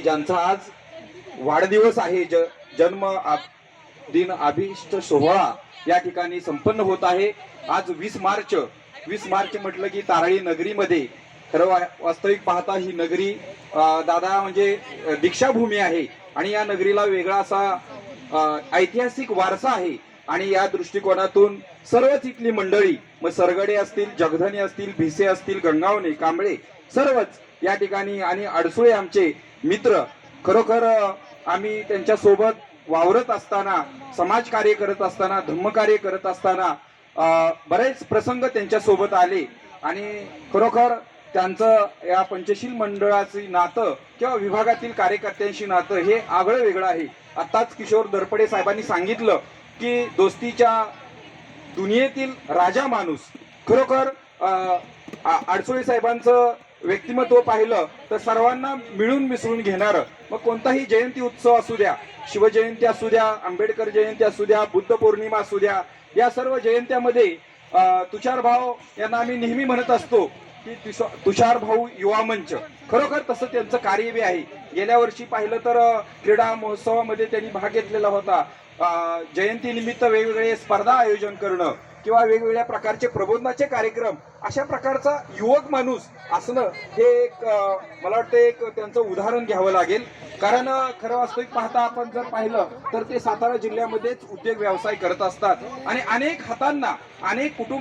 ज्यांचा आज वाढदिवस आहे ज जन्म आ- दिन अभिष्ट सोहळा या ठिकाणी संपन्न होत आहे. आज वीस मार्च वीस मार्च म्हटलं की तारळी नगरीमध्ये खरं वास्तविक पाहता ही नगरी दादा म्हणजे दीक्षाभूमी आहे आणि या नगरीला वेगळा असा ऐतिहासिक वारसा आहे आणि या दृष्टिकोनातून सर्वच इथली मंडळी मग सरगडे असतील जगधने असतील भिसे असतील गंगावणे कांबळे सर्वच या ठिकाणी आणि अडसुळे आमचे मित्र खरोखर आम्ही त्यांच्यासोबत वावरत असताना समाज कार्य करत असताना धम्मकार्य करत असताना बरेच प्रसंग त्यांच्यासोबत आले. आणि खरोखर त्यांचं या पंचशील मंडळाची नातं किंवा विभागातील कार्यकर्त्यांशी नातं हे आगळं वेगळं आहे. आत्ताच किशोर दरपडे साहेबांनी सांगितलं की दोस्तीच्या दुनियेतील राजा माणूस खरोखर आ- आडसोळी साहेबांचं व्यक्तिमत्व पाहिलं तर सर्वांना मिळून मिसळून घेणार. मग कोणताही जयंती उत्सव असू द्या शिवजयंती असू द्या आंबेडकर जयंती असू द्या बुद्ध पौर्णिमा असू द्या या सर्व जयंत्यामध्ये तुषार भाऊ यांना आम्ही नेहमी म्हणत असतो की तुषार भाऊ युवा मंच. खरोखर तसं त्यांचं कार्य बी आहे. गेल्या वर्षी पाहिलं तर क्रीडा महोत्सवामध्ये त्यांनी भाग घेतलेला होता. जयंतीनिमित्त वेगवेगळे स्पर्धा आयोजन करणं किंवा वेगवेगळ्या प्रकारचे प्रबोधनाचे कार्यक्रम अशा प्रकारचा युवक माणूस असणं हे एक मला वाटतं एक त्यांचं उदाहरण घ्यावं लागेल. कारण खरं वास्तविक पाहता आपण जर पाहिलं तर ते सातारा जिल्ह्यामध्येच उद्योग व्यवसाय करत असतात. आणि अनेक हातांना अनेक कुटुंब